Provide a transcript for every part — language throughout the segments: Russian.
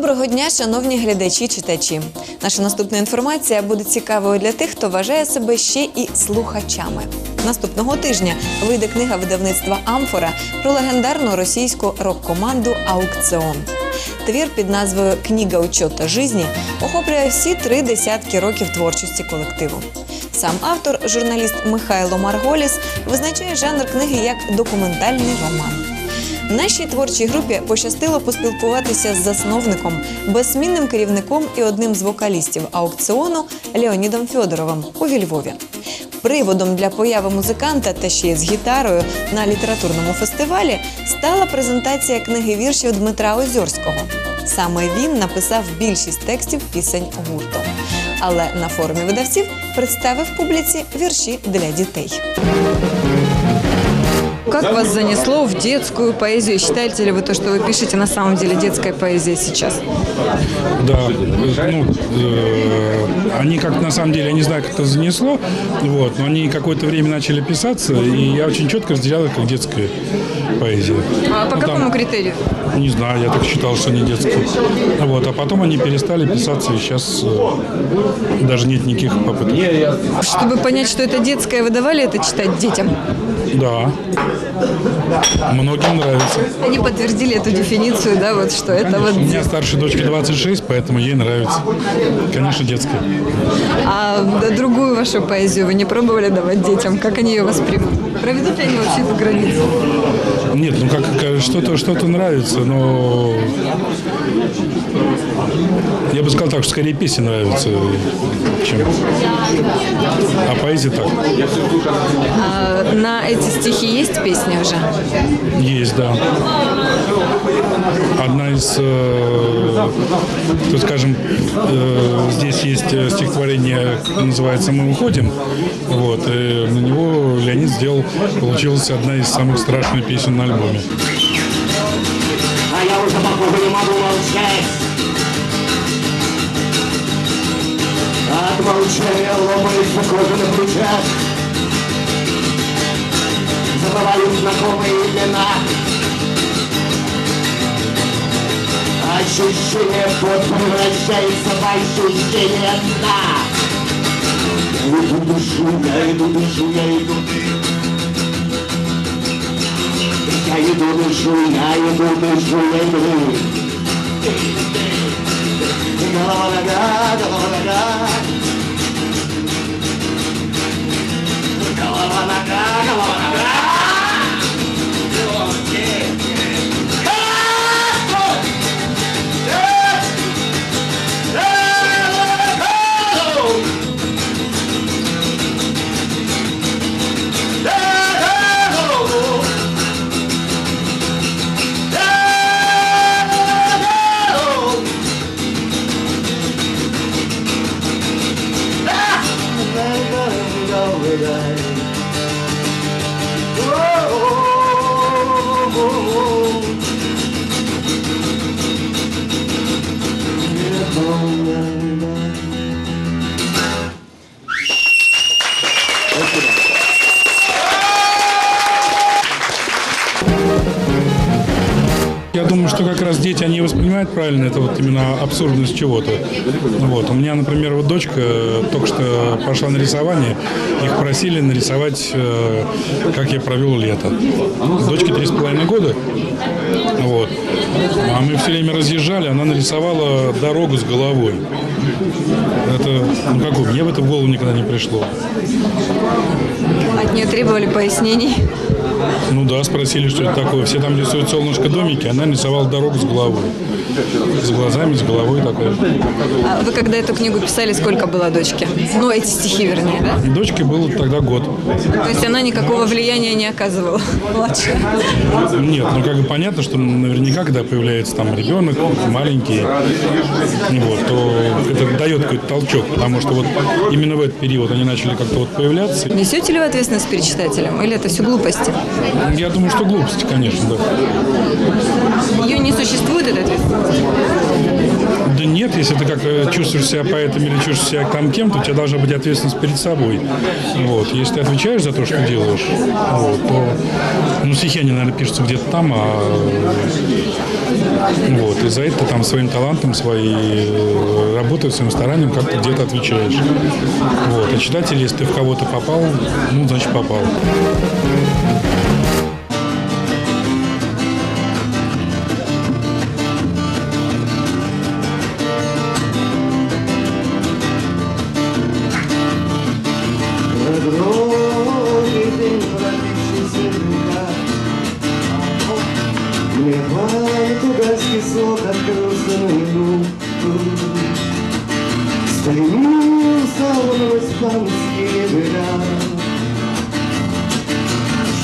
Доброго дня, шановні глядачі, читачі. Наша наступна інформація буде цікавою для тих, хто вважає себе ще і слухачами. Наступного тижня вийде книга видавництва Амфора про легендарну російську рок-команду Аукціон. Твір під назвою Книга учота жизні охоплює всі три десятки років творчості колективу. Сам автор, журналіст Михайло Марголіс, визначає жанр книги як документальний роман. Нашій творчій групі пощастило поспілкуватися з засновником, безсмінним керівником і одним з вокалістів аукціону Леонідом Фьодоровим у Львові. Приводом для появи музиканта та ще й з гітарою на літературному фестивалі стала презентація книги віршів Дмитра Озьорського. Саме він написав більшість текстів пісень гурту. Але на форумі видавців представив публіці вірші для дітей. Как вас занесло в детскую поэзию? Считаете ли вы то, что вы пишете на самом деле детская поэзия сейчас? Да, ну, э, они как на самом деле, я не знаю, как это занесло, вот, но они какое-то время начали писаться, и я очень четко разделял их как детская поэзия. А по Ну, там, какому критерию? Не знаю, я так считал, что они детские. Вот, а потом они перестали писаться, и сейчас э, даже нет никаких попыток. Чтобы понять, что это детское, вы давали это читать детям? Да, многим нравится. Они подтвердили эту дефиницию, да, вот что это Конечно, вот... у меня старшей дочке 26, поэтому ей нравится. Конечно, детская. А да, другую вашу поэзию вы не пробовали давать детям? Как они ее воспримут? Проведут ли они вообще эту границу? Нет, ну как что-то что-то нравится, но я бы сказал так, что скорее песни нравятся, чем а поэзия так. А на эти стихи есть песни уже? Есть, да. Одна из, э, тут, скажем, э, здесь есть э, стихотворение, называется «Мы уходим», вот, и на него Леонид сделал, получилась одна из самых страшных песен на альбоме. А я уже похоже не могу молчать Ломается кожа на плечах. Забываю знакомые имена. Ощущение под превращается в ощущение дна. Я иду дышу, я иду дышу, я иду. Я иду дышу, я иду дышу, я иду. Голова нога, голова нога Голова нога, голова нога Я что как раз дети, они воспринимают правильно это вот именно абсурдность чего-то. Вот. У меня, например, вот дочка э, только что пошла на рисование, их просили нарисовать, э, как я провел лето. Дочке три с половиной года, вот. А мы все время разъезжали, она нарисовала дорогу с головой. Это, ну как, мне бы это в голову никогда не пришло. От нее требовали пояснений. Ну да, спросили, что это такое. Все там рисуют солнышко домики, она рисовала дорогу с головой. С глазами, с головой такой. А вы когда эту книгу писали, сколько было дочке? Ну, эти стихи, вернее, да? Дочке было тогда год. То есть она никакого влияния не оказывала, младшая. Нет, ну как бы понятно, что наверняка, когда появляется там ребенок маленький, вот, то это дает какой-то толчок, потому что вот именно в этот период они начали как-то вот появляться. Несете ли вы ответственность перед читателем? Или это все глупости? Я думаю, что глупости, конечно, да. Ее не существует, эта ответственность? Да нет, если ты как э, чувствуешь себя поэтом или чувствуешь себя там кем-то, у тебя должна быть ответственность перед собой. Вот. Если ты отвечаешь за то, что делаешь, вот, то ну, стихи, они, наверное, пишутся где-то там, а вот, и за это там своим талантом, своей э, работой, своим старанием как-то где-то отвечаешь. Вот. А читатель, если ты в кого-то попал, ну, значит, попал.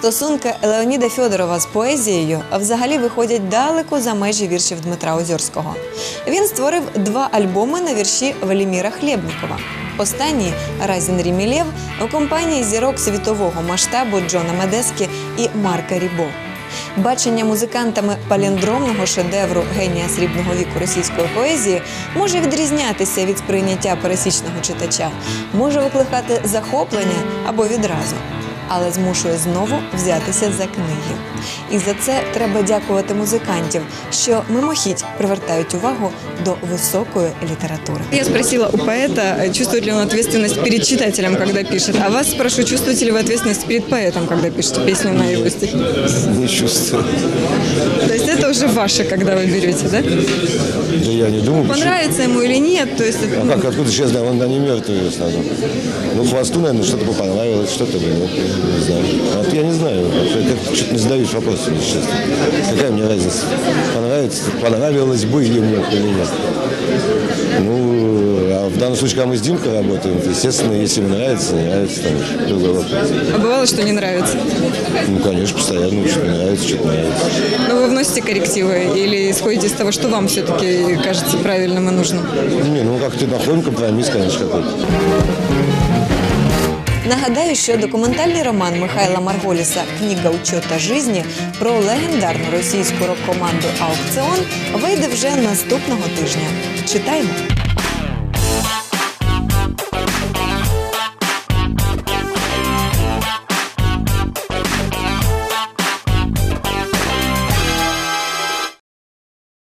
Стосунки Леоніда Фьодорова з поезією взагалі виходять далеко за межі віршів Дмитра Озерського. Він створив два альбоми на вірші Валіміра Хлєбнікова. Останній Разін Рімілєв у компанії зірок світового масштабу Джона Медескі і Марка Рібо. Бачення музикантами паліндромного шедевру генія срібного віку російської поезії може відрізнятися від сприйняття пересічного читача, може викликати захоплення або відразу, але змушує знову взятися за книги. І за це треба дякувати музикантів, що мимохідь привертають увагу до високої літератури. Я спросила у поэта, э, чувствует ли он ответственность перед читателем, когда пишет. А вас спрошу, чувствуете ли вы ответственность перед поэтом, когда пишете песню на его стихи? Не чувствую. То есть это уже ваше, когда вы берете, да? Да я не думаю. почему. Понравится ему или нет, то есть это, А ну, как, откуда сейчас, да, он они мертвые в основном. Ну, хвосту, наверное, что-то бы понравилось, что-то бы нет, я не знаю. Вот я не знаю, как-то что-то не задаюсь вопросом, если честно. Какая мне разница, понравится, понравилось бы ему или нет. Ну, а в данном случае, когда мы с Димкой работаем, то, естественно, если ему нравится, не нравится, там другой вопрос. а бывало, что не нравится. Ну, конечно, постоянно что-то нравится, что-то нравится. Но вы вносите коррективы или исходите из того, что вам все-таки кажется правильным и нужным? Не, ну как-то находим компромисс, конечно, какой-то. Нагадаю, що документальний роман Михайла Марголіса Книга учета жизні про легендарну російську рок-команду Аукціон вийде вже наступного тижня. Читаймо!